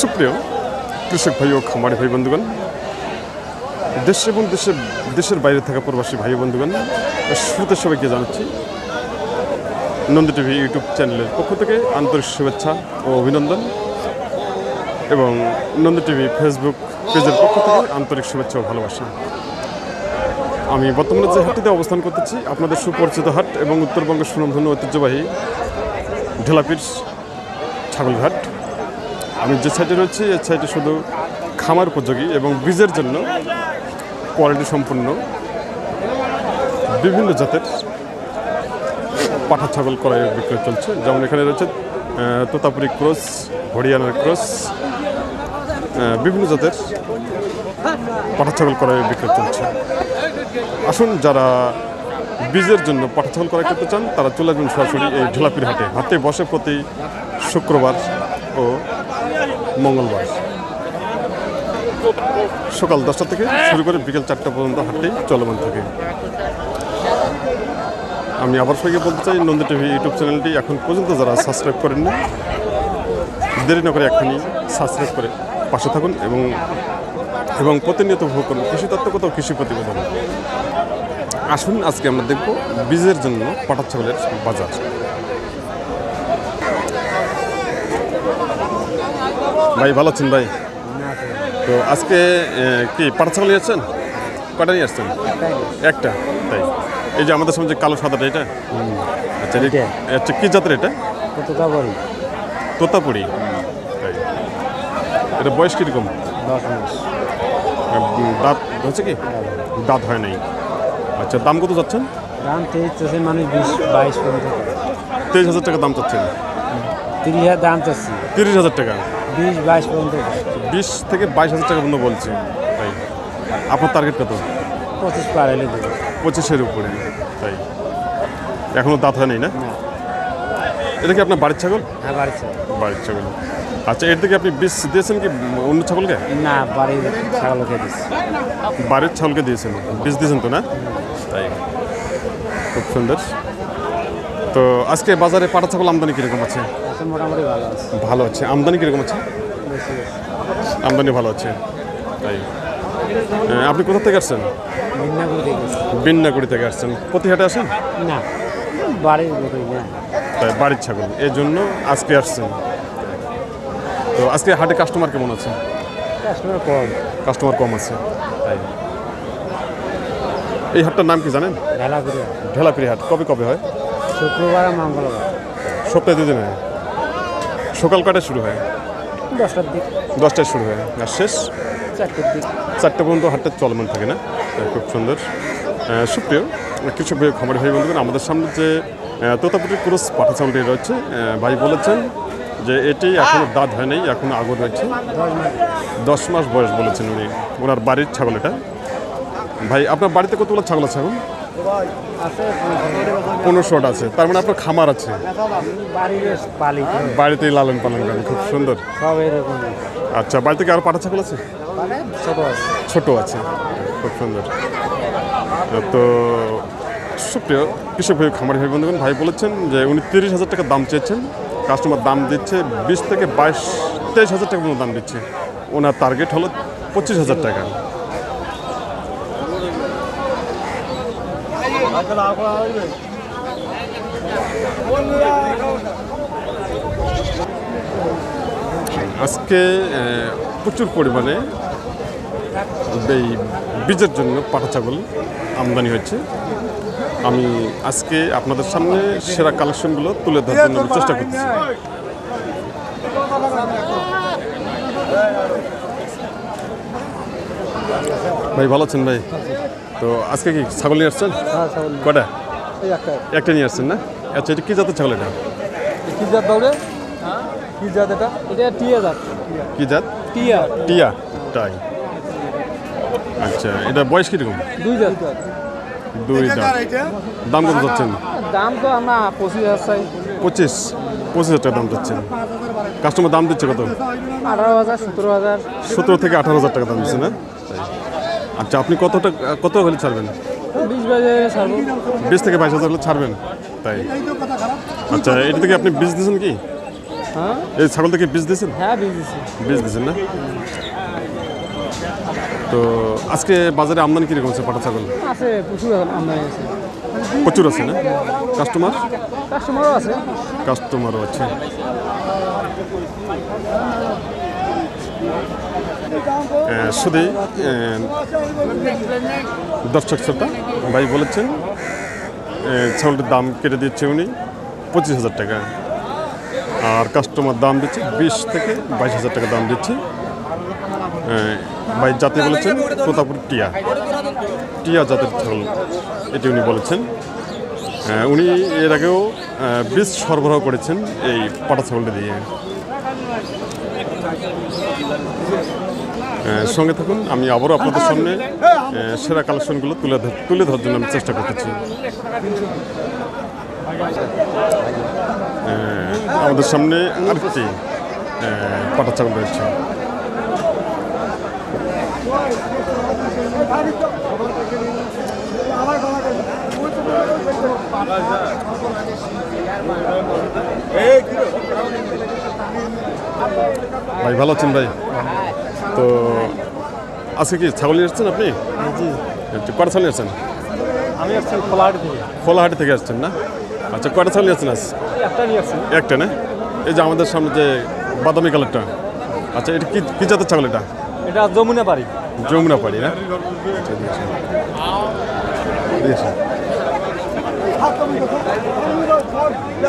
সুপ্রিয় কৃষক ভাই ও খামারি ভাই বন্ধুগণ দেশ এবং দেশের দেশের বাইরে থাকা প্রবাসী ভাই বন্ধুগণ, শুরুতে সবাইকে জানাচ্ছি নন্দী টিভি ইউটিউব চ্যানেলের পক্ষ থেকে আন্তরিক শুভেচ্ছা ও অভিনন্দন এবং নন্দী টিভি ফেসবুক পেজের পক্ষ থেকে আন্তরিক শুভেচ্ছা ও ভালোবাসা। আমি বর্তমানে যে হাটটিতে অবস্থান করতেছি, আপনাদের সুপরিচিত হাট এবং উত্তরবঙ্গের সুনামধন্য ঐতিহ্যবাহী ঢেলাপির ছাগলঘাট। আমি যে সাইডে রয়েছি, এই সাইডে শুধু খামার উপযোগী এবং বীজের জন্য কোয়ালিটি সম্পন্ন বিভিন্ন জাতের পাঠা ছাগল করাই বিক্রয় চলছে। যেমন এখানে রয়েছে তোতাপুরি ক্রস, হরিয়ানার ক্রস বিভিন্ন জাতের পাঠা ছাগল করাই বিক্রয় চলছে। আসুন যারা বীজের জন্য পাঠা ছাগল ক্রয় করতে চান, তারা চলে আসবেন সরাসরি এই ঢেলাপির হাটে হাতে বসে প্রতি শুক্রবার ও মঙ্গলবার। সকাল দশটা থেকে শুরু করে বিকেল চারটা পর্যন্ত হাটটি চলমান থাকে। আমি আবার সবাইকে বলতে চাই, নন্দী টিভি ইউটিউব চ্যানেলটি এখন পর্যন্ত যারা সাবস্ক্রাইব করেননি, দেরি না করে এখনই সাবস্ক্রাইব করে পাশে থাকুন এবং এবং প্রতিনিয়ত উপভোগ করুন কৃষি তত্ত্বগত কৃষি প্রতিবেদন। আসুন, আজকে আমরা দেখব বীজের জন্য পাটা ছাগলের বাজার। ভাই ভালো আছেন ভাই? তো আজকে কি ছাগল নিয়ে আসছেন? কটা নিয়ে আসছেন? একটা। তাই। এই যে আমাদের সামনে যে কালো সাদাটা এটা? আচ্ছা। আচ্ছা কি জাতের এটা? তোতাপুরি। তাই। এটা বয়স কীরকম? দাঁত হচ্ছে কি? দাঁত হয় নাই। আচ্ছা দাম কত যাচ্ছেন দাম তেইশ মানুষ বিশ বাইশ তেইশ হাজার টাকা দাম চাচ্ছেন। তিরিশ হাজার দাম চাচ্ছি। তিরিশ হাজার টাকা। বিশ বাইশ পর্যন্ত। বিশ থেকে বাইশ হাজার টাকা পর্যন্ত বলছে। তাই। আপনার টার্গেট কত? পঁচিশ পার হলে দেবো। পঁচিশের উপরে। তাই। এখনও দাঁত হয় নাই না। এটা কি আপনার বাড়ির ছাগল? হ্যাঁ বাড়ি ছাগল। বাড়ির ছাগল। আচ্ছা এর থেকে আপনি বিষ দিয়েছেন কি অন্য ছাগলকে? না বাড়ির ছাগলকে দিচ্ছি। বাড়ির ছাগলকে দিয়েছেন। বিষ দিয়েছেন তো না? তাই। খুব সুন্দর। তো আজকে বাজারে পাটা ছাগল আমদানি কীরকম আছে? আচ্ছা মোটামুটি ভালো আছে। ভালো আছে। আমদানি কীরকম আছে? আমদানি ভালো আছে। তাই। আপনি কোথা থেকে আসছেন? বিন্নাগুড়ি থেকে আসছেন। প্রতি হাটে আসেন? না বাড়ির তাই বাড়ির ছাগল। এই জন্য আজকে আসছেন। তো আজকে হাটে কাস্টমার কেমন আছে? কাস্টমার কম। কাস্টমার কম আছে। তাই। এই হাটটার নাম কি জানেন? ঢেলাপিরি হাট। কবে কবে হয়? শুক্রবার আর মঙ্গলবার। সপ্তাহে দুদিন হয় সকাল কটায় শুরু হয়? দশটার দিক। দশটায় শুরু হয়। আর শেষ? চারটের দিক। চারটে পর্যন্ত হাটটা চলমান থাকে না? খুব সুন্দর। সুপ্রিয় ভাই খামারি ভাই বন্ধুগণ আমাদের সামনে যে আহ, তোতাপুরি ক্রস পাঠা চাউলটি রয়েছে ভাই বলেছেন যে এটি এখনও দাঁত হয় নাই এখনও আগর রয়েছে দশ মাস বয়স বলেছেন উনি। ওনার বাড়ির ছাগল এটা। ভাই আপনার বাড়িতে কতগুলো ছাগল আছে এখন? পনেরোশোটা আছে। তার মানে আপনার খামার আছে। বাড়িতেই লালন পালন করেন খুব সুন্দর। আচ্ছা বাড়িতে কি আরও পাঠা ছাগল আছে? মানে ছোট আছে। ছোট আছে খুব সুন্দর। তো সুপ্রিয় কৃষক ভাই খামারি ভাই বন্ধুগণ ভাই বলেছেন যে উনি তিরিশ হাজার টাকা দাম চেয়েছেন। কাস্টমার দাম দিচ্ছে বিশ থেকে বাইশ তেইশ হাজার টাকা পর্যন্ত দাম দিচ্ছে। ওনার টার্গেট হলো পঁচিশ হাজার টাকা। আজকে প্রচুর পরিমাণে এই বীজের জন্য পাঠা ছাগল আমদানি হয়েছে। আমি আজকে আপনাদের সামনে সেরা কালেকশনগুলো তুলে ধরার জন্য চেষ্টা করছি। ভাই, ভালো আছেন ভাই? তো আজকে কি ছাগল নিয়ে আসছেন? হ্যাঁ ছাগল কটা? একটা। একটা নিয়ে আসছেন না? আচ্ছা এটা কি জাতের ছাগল এটা? কি জাত দৌড়ে কি জাত এটা? এটা টিয়া জাত। কি জাত? টিয়া। টিয়া তাই। আচ্ছা এটা বয়স কীরকম? দুই জাত। দুই দাঁত দাম কত যাচ্ছেন দাম তো আমরা পঁচিশ হাজার চাই। পঁচিশ পঁচিশ হাজার টাকা দাম যাচ্ছেন কাস্টমার দাম দিচ্ছে কত? আঠারো হাজার সতেরো হাজার। সতেরো থেকে আঠারো হাজার টাকা দাম দিচ্ছে না। আচ্ছা আপনি কতটা কত হলে ছাড়বেন? বিশ বাজে ছাড়বো। বিশ থেকে বাইশ হাজার হলে ছাড়বেন? তাই। আচ্ছা এটা থেকে আপনি বীজ দিয়েছেন কি? হ্যাঁ? এই ছাগল থেকে বীজ দিয়েছেন? হ্যাঁ বীজ দিয়েছেন না? তো আজকে বাজারে আমদানি কীরকম আছে পাটা ছাগল? আছে প্রচুর আমদানি আছে প্রচুর আছে না? কাস্টমার কাস্টমারও আছে। কাস্টমারও আছে। শুধুই দর্শক শ্রোতা, ভাই বলেছেন ছাগলটির দাম কেটে দিচ্ছে উনি পঁচিশ হাজার টাকা। আর কাস্টমার দাম দিচ্ছে বিশ থেকে বাইশ হাজার টাকা দাম দিচ্ছে। ভাই জাতি বলেছেন, তোতাপুর টিয়া। টিয়া জাতের ছাগল, এটি উনি বলেছেন। উনি এর আগেও বীজ সরবরাহ করেছেন এই পাটা ছাগলটা দিয়ে। সঙ্গে থাকুন, আমি আবারও আপনাদের সামনে সেরা কালেকশনগুলো তুলে তুলে ধরার জন্য আমি চেষ্টা করতেছি। আমাদের সামনে আরেকটি পাটা ছাগল রয়েছে। ভাই ভালো আছেন ভাই? তো আজকে কি ছাগল নিয়ে আসছেন আপনি? কটা ছাগল আসছেন আমি আসছি খোলাহাট থেকে। খোলাহাটি থেকে আসছেন না? আচ্ছা কটা ছাগল আসছেন আজ? একটা নিয়ে আসছি একটা না? এই যে আমাদের সামনে যে বাদামি কালারটা। আচ্ছা এটা কি কি জাতের ছাগল এটা? এটা যমুনা বাড়ি। যমুনা পাড়ি না।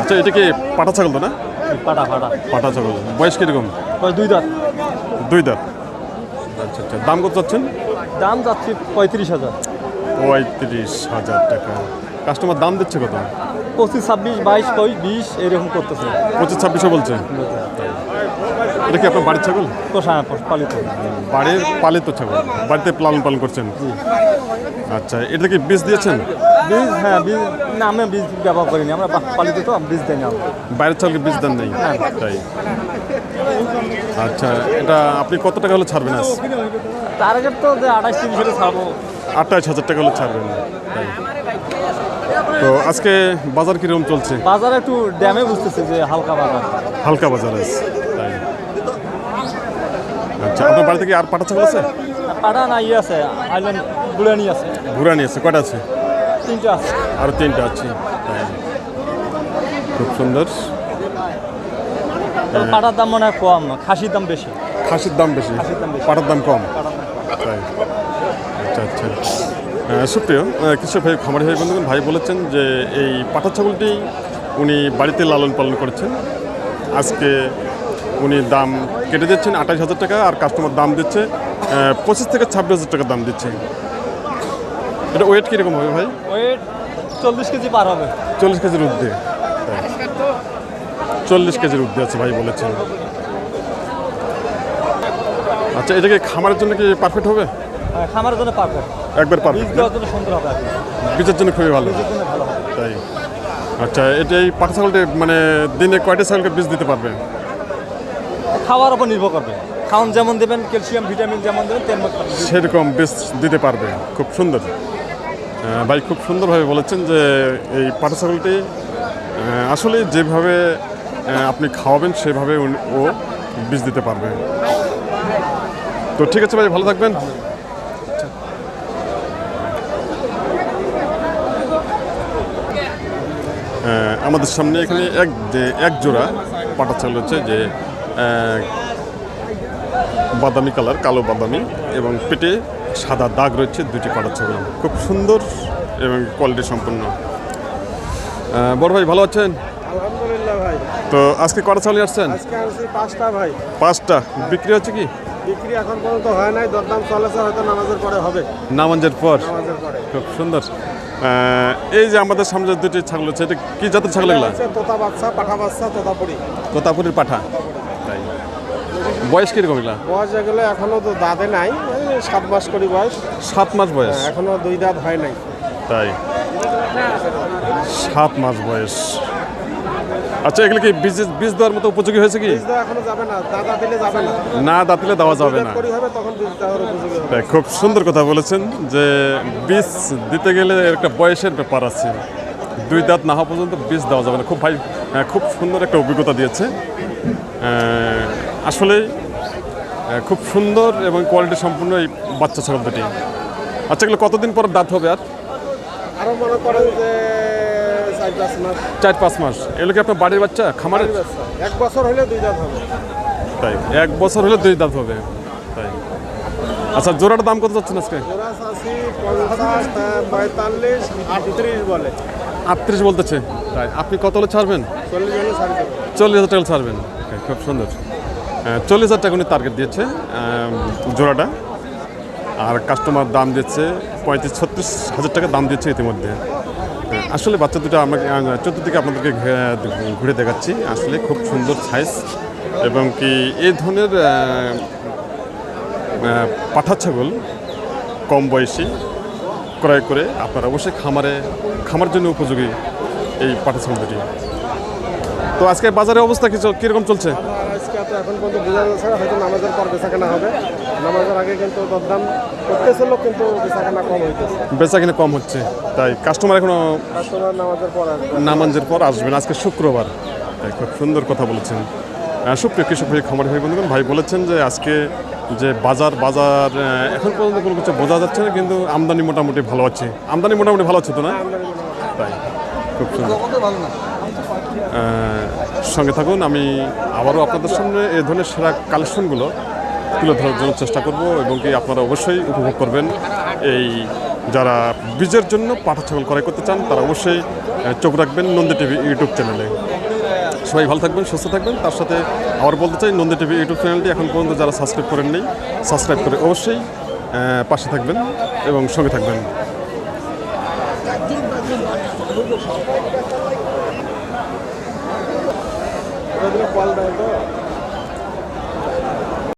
আচ্ছা এটা কি পাটা ছাগল তো না? পাটা ফাটা পাটা ছাগল। বয়স কীরকম? দুই দাঁত। দুই দাঁত। আচ্ছা আচ্ছা। দাম কত চাচ্ছেন? দাম যাচ্ছে পঁয়ত্রিশ হাজার। পঁয়ত্রিশ হাজার টাকা। কাস্টমার দাম দিচ্ছে কত? পঁচিশ ছাব্বিশ বাইশ কই বিশ এরকম করতেছে। পঁচিশ ছাব্বিশও বলছে? এটা কি আপনার বাড়ির ছাগল? পোষা পালিত। বাড়ির পালিত ছাগল। বাড়িতে লালন পালন করছেন? আচ্ছা এটা কি বীজ দিয়েছেন? বীজ হ্যাঁ বীজ না আমরা বীজ ব্যবহার করিনি আমরা পালিত তো বীজ দেয় না। বাইরের ছাগলকে বীজ দেন নেই? তাই। আচ্ছা এটা আপনি কত টাকা হলে ছাড়বেন আজ? আগে তো যে আঠাশ তিরিশ হলে ছাড়বো। আঠাশ হাজার টাকা হলে ছাড়বেন। তাই। তো আজকে বাজার কীরকম চলছে? বাজারে একটু ড্যামে বুঝতেছে যে হালকা বাজার। হালকা বাজার আছে। আচ্ছা আপনার বাড়ি থেকে আর পাটা ছাগল আছে? পাটা না ইয়ে আছে আইল্যান্ড বুড়ানি আছে। নিয়ে আছে কয়টা আছে? তিনটে আছে। আরও তিনটা আছে। খুব সুন্দর। তো পাটার দাম মনে হয় কম খাসির দাম বেশি। খাসির দাম বেশি? পাটার দাম কম? তাই। আচ্ছা আচ্ছা। সুপ্রিয় আহ, কৃষক ভাই খামারি ভাই বন্ধুগণ ভাই বলেছেন যে এই পাটা ছাগলটি উনি বাড়িতে লালন পালন করেছেন। আজকে উনি দাম কেটে দিচ্ছেন আঠাশ হাজার টাকা আর কাস্টমার দাম দিচ্ছে পঁচিশ থেকে ছাব্বিশ হাজার টাকা দাম দিচ্ছে। এটা ওয়েট কীরকম হবে ভাই? ওয়েট চল্লিশ কেজি পার হবে। চল্লিশ কেজির ঊর্ধ্বে। চল্লিশ কেজির ঊর্ধ্বে আছে ভাই বলেছেন। আচ্ছা এটা কি খামারের জন্য কি পারফেক্ট হবে? হ্যাঁ, খামারের জন্য পারবে একবার পারফেক্ট জন্য সুন্দর হবে বীজের জন্য খুবই ভালো। বীজের জন্য ভালো হবে। তাই। আচ্ছা এটা এই পাটা ছাগলটি মানে দিনে কয়টা ছাগলকে বীজ দিতে পারবে? খাওয়ার উপর নির্ভর করবে। খাওয়ান যেমন দেবেন, ক্যালসিয়াম, ভিটামিন যেমন দেবেন, তেমন সেরকম বীজ দিতে পারবে, খুব সুন্দর। ভাই, খুব সুন্দরভাবে বলেছেন যে এই পাটা আসলে যেভাবে আপনি খাওয়াবেন, সেভাবে ও বীজ দিতে পারবে। তো ঠিক আছে ভাই, ভালো থাকবেন। আমাদের সামনে এখানে এক এক জোড়া পাটা ছাগল হচ্ছে যে বাদামি কালার কালো বাদামি এবং পেটে সাদা দাগ রয়েছে দুটি পাটা ছাগল খুব সুন্দর এবং কোয়ালিটি সম্পন্ন। বড় ভাই ভালো আছেন? আলহামদুলিল্লাহ ভাই। তো আজকে কটা ছাগল আসছেন? আজকে আনছি পাঁচটা ভাই। পাঁচটা। বিক্রি হচ্ছে কি? বিক্রি এখন পর্যন্ত হয় নাই দরদাম চলেছে হয়তো নামাজের পরে হবে। নামাজের পর? নামাজের পরে। খুব সুন্দর। এই যে আমাদের সামনে দুটি ছাগল হচ্ছে এটা কি জাতের ছাগল এগুলা? আছে তোতা বাচ্চা পাঠা বাচ্চা তোতাপুরি। তোতাপুরির পাঠা। বয়স কীরকম এগুলা? বয়স যেগুলো এখনও তো দাঁতে নাই সাত মাস করি বয়স। সাত মাস বয়স? এখনও দুই দাঁত হয় নাই। তাই? সাত মাস বয়স। আচ্ছা এগুলো কি বীজ বীজ দেওয়ার মতো উপযোগী হয়েছে কি? এখনও যাবে না দাদা দিলে যাবে না। না দাঁতলে দেওয়া যাবে না। খুব সুন্দর কথা বলেছেন যে বীজ দিতে গেলে একটা বয়সের ব্যাপার আছে। দুই দাঁত না হওয়া পর্যন্ত বীজ দেওয়া যাবে না। খুব ভাই আহ, খুব সুন্দর একটা অভিজ্ঞতা দিয়েছে। আহ, খুব সুন্দর এবং কোয়ালিটি সম্পূর্ণ এই বাচ্চা ছাগল দুটি আচ্ছা এগুলো কতদিন পর দাঁত হবে আর? মনে করেন যে চার পাঁচ মাস। এগুলো কি আপনার বাড়ির বাচ্চা? খামারের? এক বছর হলে দুই দাঁত হবে। তাই এক বছর হলে দুই দাঁত হবে। তাই। আচ্ছা জোড়াটার দাম কত যাচ্ছেন আজকে? বলে। আটত্রিশ বলতেছে। তাই আপনি কত হলে ছাড়বেন? চল্লিশ হাজার টাকা ছাড়বেন। খুব সুন্দর। চল্লিশ হাজার টাকা উনি টার্গেট দিয়েছে জোড়াটা। আর কাস্টমার দাম দিচ্ছে পঁয়ত্রিশ, ছত্রিশ হাজার টাকা দাম দিচ্ছে ইতিমধ্যে। আসলে বাচ্চা দুটো আমাকে চতুর্দিকে আপনাদেরকে ঘুরে দেখাচ্ছি। আসলে খুব সুন্দর সাইজ এবং কি এই ধরনের পাঠা ছাগল কম বয়সী ক্রয় করে আপনারা অবশ্যই খামারে, খামার জন্য উপযোগী এই পাঠা ছাগল দুটি তো আজকে বাজারের অবস্থা কিছু কীরকম চলছে? আজকে তো এখন পর্যন্ত বোঝা যাচ্ছে হয়তো নামাজের পর বেচা কেনা হবে। নামাজের আগে কিন্তু দরদাম করতেছিল কিন্তু বেচা কেনা কম হইতেছে। বেচা কিনে কম হচ্ছে তাই কাস্টমার এখনও কাস্টমার নামাজের পর নামাজের পর আসবেন আজকে শুক্রবার। তাই খুব সুন্দর কথা বলেছেন। সুপ্রিয় কৃষক ভাই খামারি ভাই বন্ধুগণ ভাই বলেছেন যে আজকে যে বাজার বাজার এখন পর্যন্ত কোনো কিছু বোঝা যাচ্ছে না কিন্তু আমদানি মোটামুটি ভালো আছে। আমদানি মোটামুটি ভালো আছে তো না? তাই খুব সুন্দর। সঙ্গে থাকুন, আমি আবারও আপনাদের সামনে এই ধরনের সেরা কালেকশনগুলো তুলে ধরার জন্য চেষ্টা করব এবং কি আপনারা অবশ্যই উপভোগ করবেন। এই যারা বীজের জন্য পাঠা ছাগল ক্রয় করতে চান, তারা অবশ্যই চোখ রাখবেন নন্দী টিভি ইউটিউব চ্যানেলে। সবাই ভালো থাকবেন, সুস্থ থাকবেন। তার সাথে আবার বলতে চাই, নন্দী টিভি ইউটিউব চ্যানেলটি এখন পর্যন্ত যারা সাবস্ক্রাইব করেন নেই সাবস্ক্রাইব করে অবশ্যই পাশে থাকবেন এবং সঙ্গে থাকবেন। কল দেয় তো